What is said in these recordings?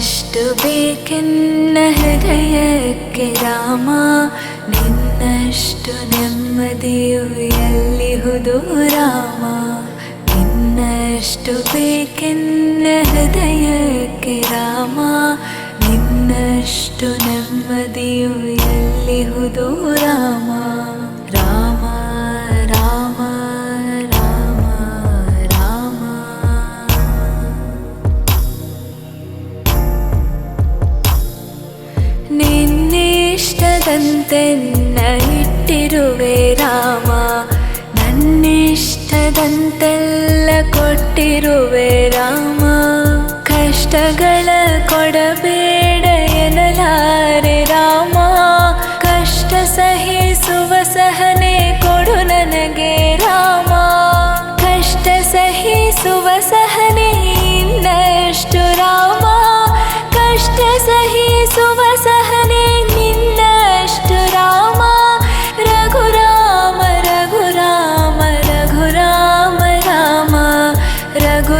ಇನ್ನಷ್ಟು ಬೇಕೆನ್ನ ಹೃದಯಕ್ಕೆ ರಾಮ ನಿನ್ನಷ್ಟು ನೆಮ್ಮದಿಯು ಎಲ್ಲಿಹುದು ರಾಮ ಇನ್ನಷ್ಟು ಬೇಕೆನ್ನ ಹೃದಯಕ್ಕೆ ರಾಮ ನಿನ್ನಷ್ಟು ನೆಮ್ಮದಿಯು ಎಲ್ಲಿಹುದು ರಾಮ ರಾಮ ಇಟ್ಟಿರುವೆ ರಾಮ ನನ್ನಿಷ್ಟದಂತೆಲ್ಲ ಕೊಟ್ಟಿರುವೆ ರಾಮ ಕಷ್ಟಗಳ ಕೊಡಬೇಡ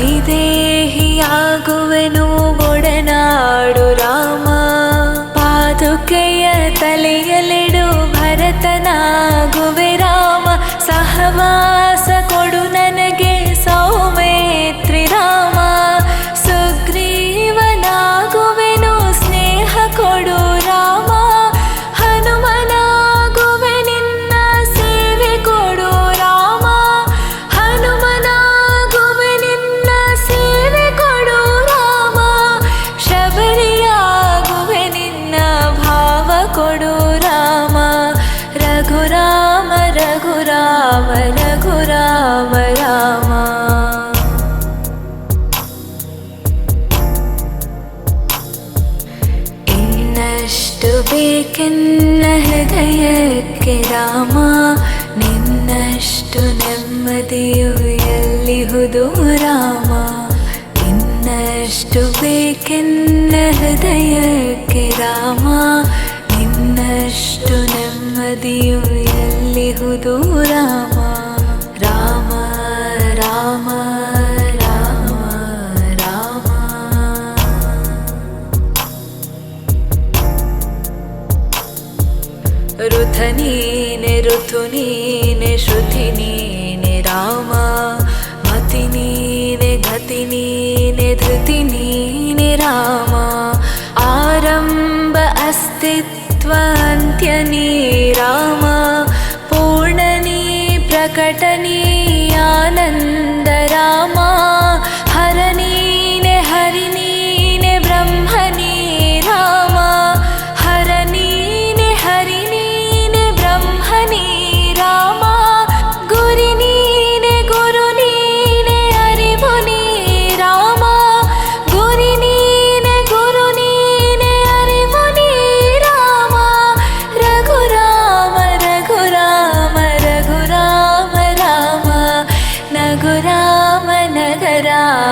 ವೈದೇಹಿಯಾಗುವೆನು ಒಡನಾಡು ರಾಮ. ಪಾದುಕೆಯ ತಲೆಯಲಿಡು ಭರತನಾಗುವೆ ರಾಮ. ಸಹವಾಸ ಇನ್ನಷ್ಟು ಬೇಕೆನ್ನ ಹೃದಯಕ್ಕೆ ರಾಮ ನಿನ್ನಷ್ಟು ನೆಮ್ಮದಿಯು ಎಲ್ಲಿಹುದು ರಾಮ ಇನ್ನಷ್ಟು ಬೇಕೆನ್ನ ಹೃದಯಕ್ಕೆ ರಾಮ ನಿನ್ನಷ್ಟು ನೆಮ್ಮದಿಯು ಎಲ್ಲಿಹುದು ರಾಮ ರಾಮ ಋಥ ನೀನೆ ಋತು ನೀನೆ ಶ್ರುತಿ ನೀನೆ ರಾಮ ಮತಿ ನೀನೆ ಗತಿ ನೀನೆ ಧೃತಿ ನೀನೆ ರಾಮ